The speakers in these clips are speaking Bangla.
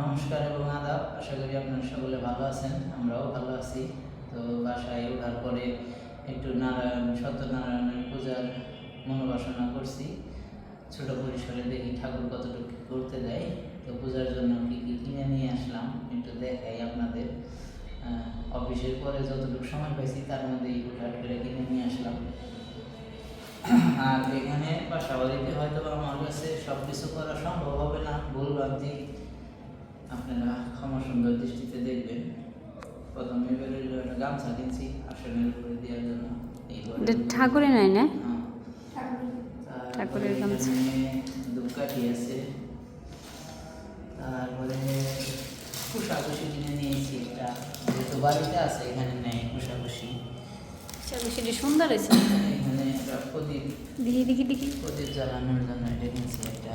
নমস্কার এবং আদাব। আশা করি আপনারা সকলে ভালো আছেন, আমরাও ভালো আছি। তো বাসায় ওঠার পরে একটু নারায়ণ, সত্যনারায়ণের পূজার মনোবাসনা করছি। ছোট পরিসরে দেখি ঠাকুর কতটুকু করতে দেয়, তো পূজার জন্য কি কি কিনে নিয়ে আসলাম একটু দেখাই আপনাদের। অফিসের পরে যতটুকু সময় পাইছি তার মধ্যেই হুটহাট করে কিনে নিয়ে আসলাম। আর এখানে বাসা বাড়িতে হয়তো আমার কাছে সব কিছু করা সম্ভব হবে না, ভুল ভাবছি আপনারা ক্ষমা সুন্দর দৃষ্টিতে দেখবেন। প্রথমে বেরোলো গামছা কিনছি আসনের উপরে দেওয়ার জন্য। ঠাকুরে নাই না? হ্যাঁ। ঠাকুরের গামছা। ধূপকাঠি আছে। তারপরে কুশাকুশি কিনে নিয়েছি একটা। যেহেতু বাড়িতে আছে এখানে নেই কুশাকুশি সেটা সুন্দর হয়েছে। এখানে একটা প্রদীপ। দেখি দেখি দেখি। প্রদীপ জ্বালানোর জন্য এটা কিনছি একটা।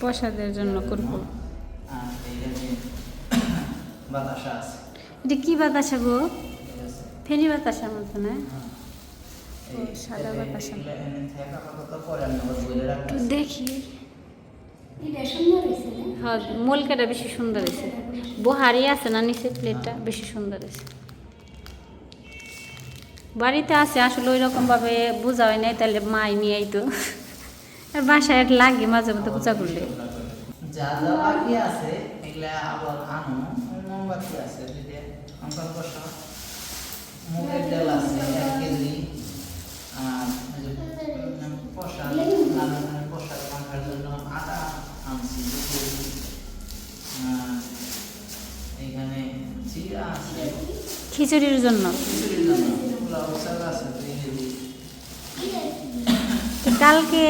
প্রসাদের জন্য করব। এটা কি বাতাসা গো? ফেনি বাতাসা মতো না? সাদা বাতাসা। তো। দেখি। হ্যাঁ মলকাটা বেশি সুন্দর হয়েছে। বহারি আছে না নিচে প্লেটটা? বেশি সুন্দর হয়েছে। বাড়িতে আছে আসলে ওই রকমভাবে বোঝা হয় নাই তাহলে মাই নিয়ে আইতো। আর বাসায় লাগে মাঝে মধ্যে পূজা করলে। যা যা বাকি আছে এগুলা আবার আনো। মোমবাতি আছে দুইটা। অঙ্কন বসা। মুগের ডাল আছে এক কেজি। আর নানা ধরনের মাখার জন্য আটা আনছি এখানে আছে। খিচুড়ির জন্য। খিচুড়ির জন্য। পোলাও আছে দুই কেজি। তো কালকে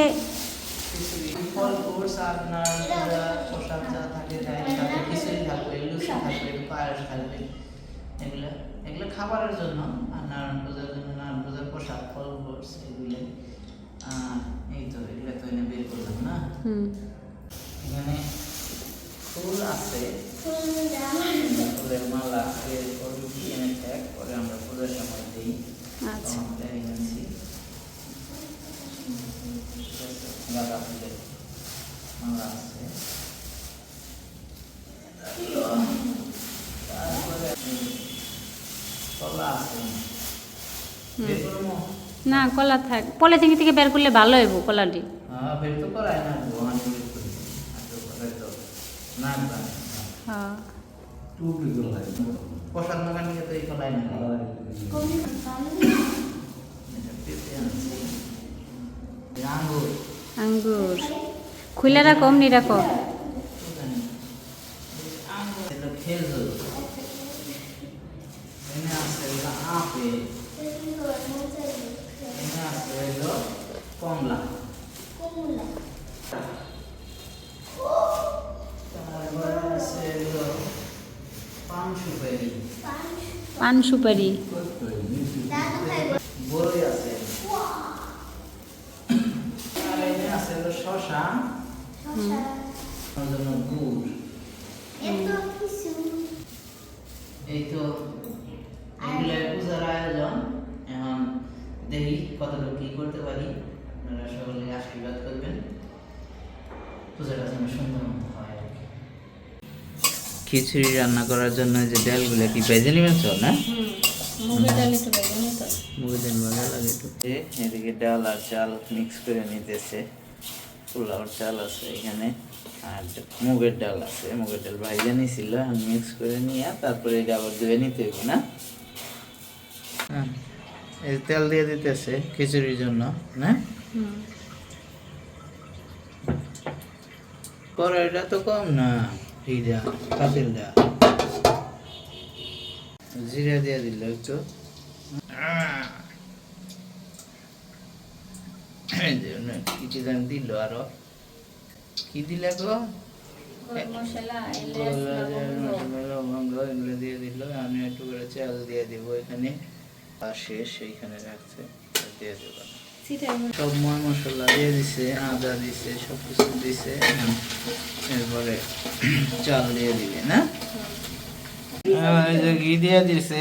খিচুড়ি ফল ফ্রুটস আপনার পুরা প্রসাদ যা থাকে তাই সাথে খিচুড়ি থাকবে লুচি থাকবে পায়েস থাকবে এগুলো এগুলো খাবারের জন্য আর নারায়ণ পূজার জন্য নারায়ণ পূজার প্রসাদ ফল ফ্রুটস এগুলো এই তো এগুলো তো এনে বের করলাম না? এখানে ফুল আছে। ফুলের মালা করব কি এনে থাক পরে আমরা পূজার সময় দিই। আচ্ছা। এনেছি গাঁদা ফুলের মালা আছে তারপরে কলা আছে বের করব? না কলা থাক। পলিথিন থেকে বের করলে ভালো হইব কলাটি। হ্যাঁ, বানাই। হ্যাঁ। আঙ্গুর। খুলে রাখো অমনি রাখো হলো আপেল এনে আছে হলো কমলা। তারপরে আছে হলো পান সুপারি। পান সুপারি। বড়ই আছে। আর এনে আছে হলো শশা। জন্য গুড়। এই তো এগুলো পূজার আয়োজন। এখন দেখি কতটুকু কি করতে পারি। আপনারা সকলে আশীর্বাদ করবেন। পূজাটা যেন সুন্দর মতো হয় আর কি। খিচুড়ি রান্না করার জন্য যে ডালগুলো কি ভেজে নিবেন তো না? মুগের ডালি তো বেগুনি তো মুগের ডাল ভালো লাগে একটু এদিকে ডাল আর চাল মিক্স করে নিতেছে। পোলাওর চাল আছে এখানে আর মুগের ডাল আছে। মুগের ডাল ভাইজা নিয়েছিল এখন মিক্স করে নিয়ে তারপরে এটা আবার ধুয়ে নিতে হবে না? হ্যাঁ, এই তেল দিয়ে দিতেছে খিচুড়ির জন্য না? কড়াইটা তো কম না এইটা জিরা দিয়ে দিল একটু। কিছু দাম দিল আরও। কি দিলে গো? মশলা গোলা, লবঙ্গ, তেল দিয়ে দিব এখানে। আর শেষ এইখানে রাখছে দিয়ে দেবো সব ময় মশলা দিয়ে দিছে আদা দিছে সব কিছু দিছে এরপরে চাল দিয়ে দিবে না? হ্যাঁ, এই যে ঘি দিয়ে দিছে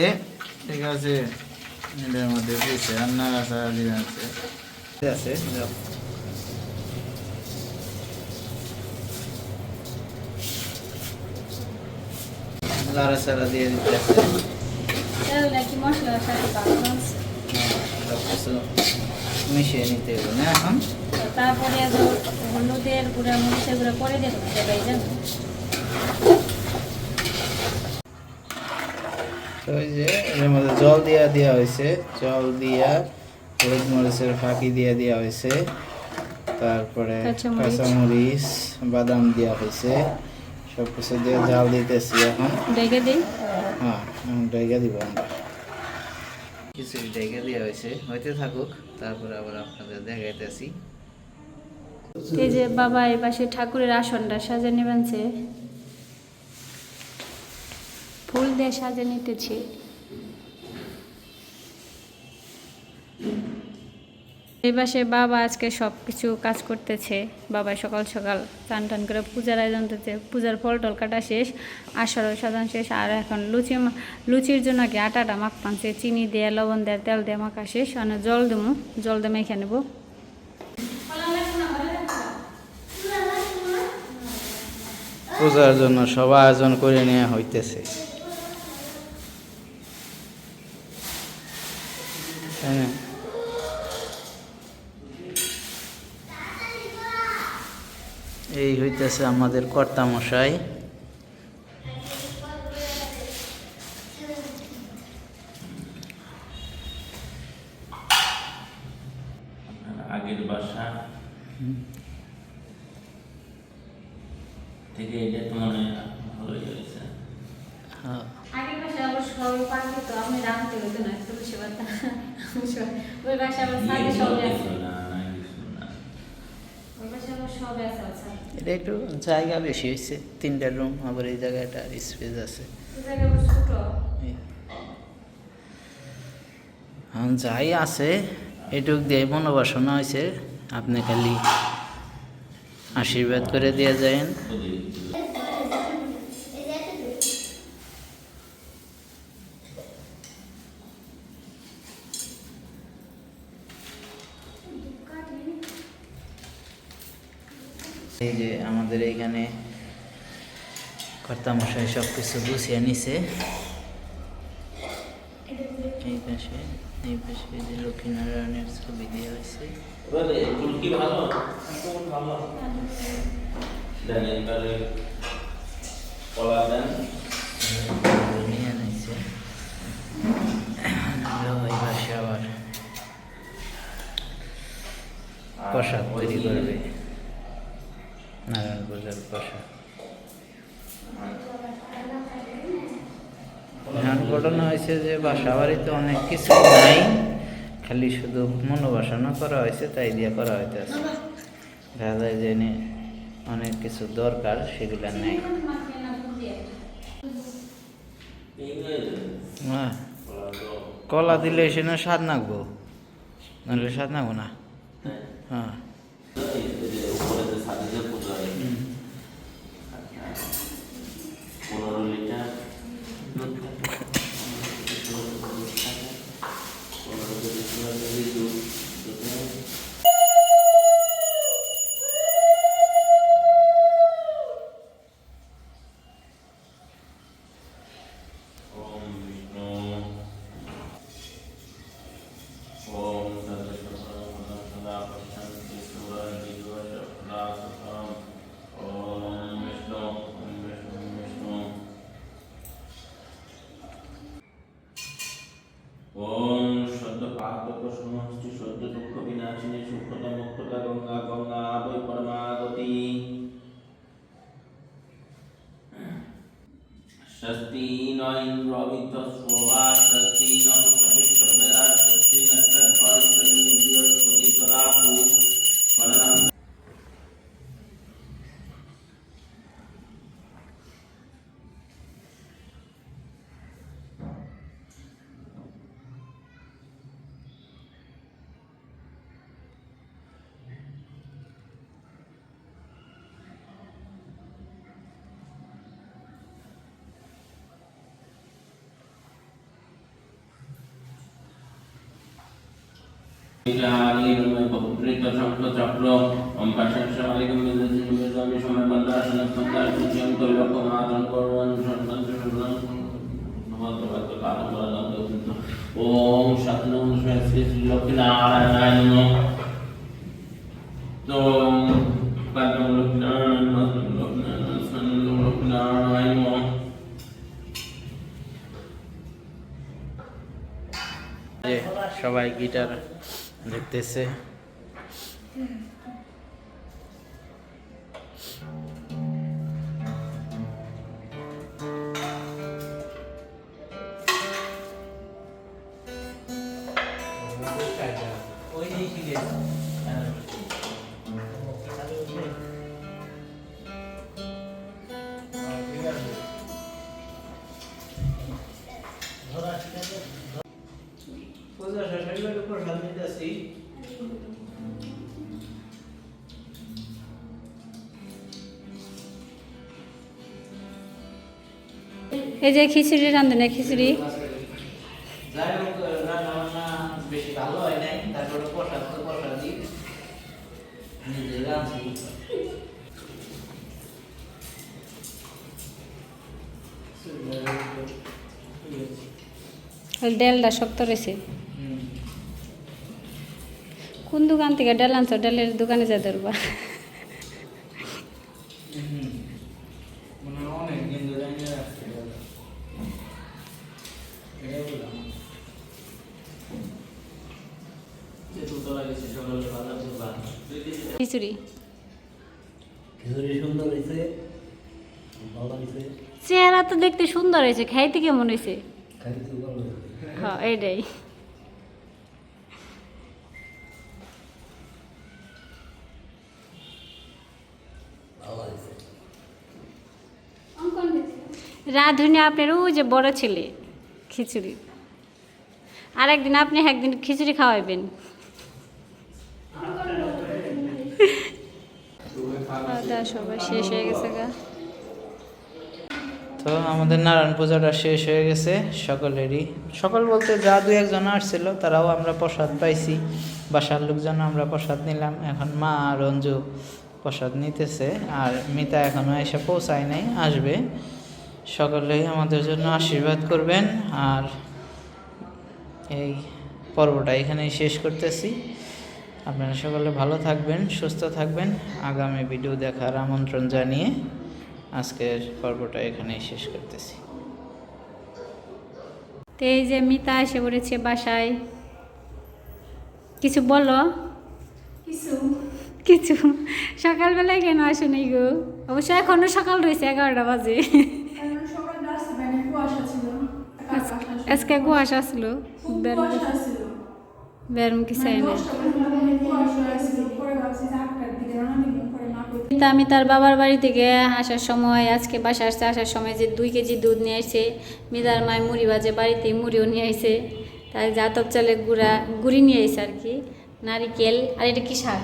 ঠিক আছে। এটার মধ্যে দিছে রান্না কাঁচা দিয়ে আছে। লাড়া চাড়া দিয়ে দিতে আছে সাথে মিশিয়ে নিতে হবে না এখন? তারপরে হলুদের গুঁড়া মরিচের গুঁড়া পরে দেবো তো ওই যে এর মধ্যে জল দিয়া দেওয়া হয়েছে জল দিয়া হলুদ মরিচের ফাঁকি দিয়া দেওয়া হয়েছে তারপরে কাঁচামরিচ। কাঁচামরিচ বাদাম দেওয়া হয়েছে সব কিছু দিয়ে জাল দিতেছি এখন। ডেকে দিই? হ্যাঁ ডেকে দিব। আমরা কিছু ডেকে দেওয়া হয়েছে। হইতে থাকুক, তারপরে আবার আপনাদের দেখাইতেছি। এই যে বাবা এই পাশে ঠাকুরের আসনটা সাজে নেবেনছে ফুল দিয়ে সাজে নিতেছি। এই পাশে বাবা আজকে সব কিছু কাজ করতেছে। বাবা সকাল সকাল টান টান করে পূজার আয়োজন করতেছে। পূজার ফল টল কাটা শেষ আসর সাজান শেষ, আর এখন লুচি লুচির জন্য কি আটাটা মাখ পানছে চিনি দেয়া, লবণ দেয়া, তেল দিয়ে মাখা শেষ মানে জল দেবো, জল দিয়ে মেখে নেব। পূজার জন্য সব আয়োজন করে নেওয়া হইতেছে। হইতেছে আমাদের কর্তা মশাই আগের বাসা। থেকে এটা তো মনে হয় ভালোই হয়েছে। হ্যাঁ। আগের পাশে আবার সবাই পাখি তো আমি রাখতে হতো না ওই আবার সাথে সবাই এটা একটু জায়গা বেশি হয়েছে তিনটা রুম আবার এই জায়গাটা স্পেস আছে। যাই আছে এটুক দিয়ে মনোবাসনা হয়েছে আপনি খালি আশীর্বাদ করে দিয়ে যায়েন। এই যে আমাদের এইখানে কর্তামশাই সব কিছু গুছিয়ে নিছে। এই পাশে এই পাশে যে লক্ষ্মীনারায়ণের ছবি দেওয়া হয়েছে। নিয়ে আবার প্রসাদ তৈরি করবে। প্রসাদ এখন ঘটনা হয়েছে যে বাসা বাড়িতে অনেক কিছু নাই খালি শুধু মনোবাসনা করা হয়েছে তাই দিয়ে করা হইতেছে। দেখা যায় যে অনেক কিছু দরকার সেগুলো নেই। হ্যাঁ। কলা কলা দিলে সে না স্বাদ নাকবো? নাহলে স্বাদ নাকবো না? হ্যাঁ। bonitos সন্তান ওম সতনম শ্রী লক্ষ্মীনারায়ণ ওম পদ্ম লক্ষ্মীনারায়ণ লক্ষ্মীনারায়ণ লক্ষ্মীনারায়ণ সবাই গিটার দেখতেছে হয়ে গেলে প্রসাদ নিতেছি এই যে খিচুড়ি রান্ধনে খিচুড়ি। যাই হোক রান্না বান্না বেশি ভালো হয় নাই তারপরে প্রসাদ তো নিজে রাঁধছি ডালটা শক্ত রয়েছে। দোকান থেকে ডাল আনছো ডালের দোকানে যা ধরবা। মনে খিচুড়ি। খিচুড়ি সুন্দর হয়েছে চেহারা তো দেখতে সুন্দর হয়েছে খাইতে কেমন হয়েছে। হ্যাঁ এইটাই। রাঁধুনি আপনার ও যে বড় ছেলে, খিচুড়ি। আর একদিন আপনি একদিন খিচুড়ি খাওয়াইবেন সবাই শেষ হয়ে গেছে গা। তো আমাদের নারায়ণ পূজাটা শেষ হয়ে গেছে সকলেরই। সকল বলতে যা দু একজন আসছিল, তারাও আমরা প্রসাদ পাইছি। বাসার লোকজন আমরা প্রসাদ নিলাম। এখন মা আর রঞ্জু প্রসাদ নিতেছে। আর মিতা এখনও এসে পৌঁছায় নাই, আসবে। সকলেই আমাদের জন্য আশীর্বাদ করবেন। আর এই পর্বটা এখানেই শেষ করতেছি। আপনারা সকলে ভালো থাকবেন সুস্থ থাকবেন। আগামী ভিডিও দেখার আমন্ত্রণ জানিয়ে আজকের পর্বটা এখানেই শেষ করতেছি। তো এই যে মিতা এসে পড়েছে বাসায় কিছু বলো? কিছু। কিছু? সকালবেলায় কেন আসো নাই গো? অবশ্য এখনও সকাল রয়েছে এগারোটা বাজে। কুয়াশা ছিল। আজকে কুয়াশা ছিল? বেরম মানে না তা আমি তার বাবার বাড়ি থেকে আসার সময় আজকে বাসা আসতে আসার সময় যে দুই কেজি দুধ নিয়ে আসছে মিদার মায় মুড়ি বাজে বাড়িতে মুড়িও নিয়ে আসছে। তাই জাতব চালে গুড়া গুড়ি নিয়ে আসছে আর কি। নারিকেল। আর এটা কি শাক?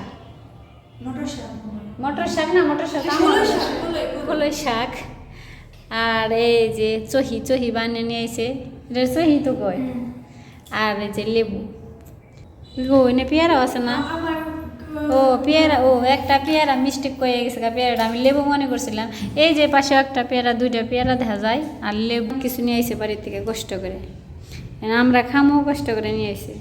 মোটর শাক। মটর শাক না মটর শাক। কলই শাক, কলই, কলই। কলই শাক আর এই যে চহি চহি বানিয়ে নিয়ে আসছে এটা চহি তো কয়? আর এই যে লেবু। ও এনে পেয়ারাও আছে না? ও পেয়ারা ও একটা পেয়ারা মিস্টেক করে গেছে গা পেয়ারাটা আমি লেবু মনে করছিলাম। এই যে পাশে একটা পেয়ারা দুইটা পেয়ারা দেখা যায় আর লেবু কিছু নিয়ে আইসে বাড়ির থেকে কষ্ট করে। আমরা খামও কষ্ট করে নিয়ে আইসে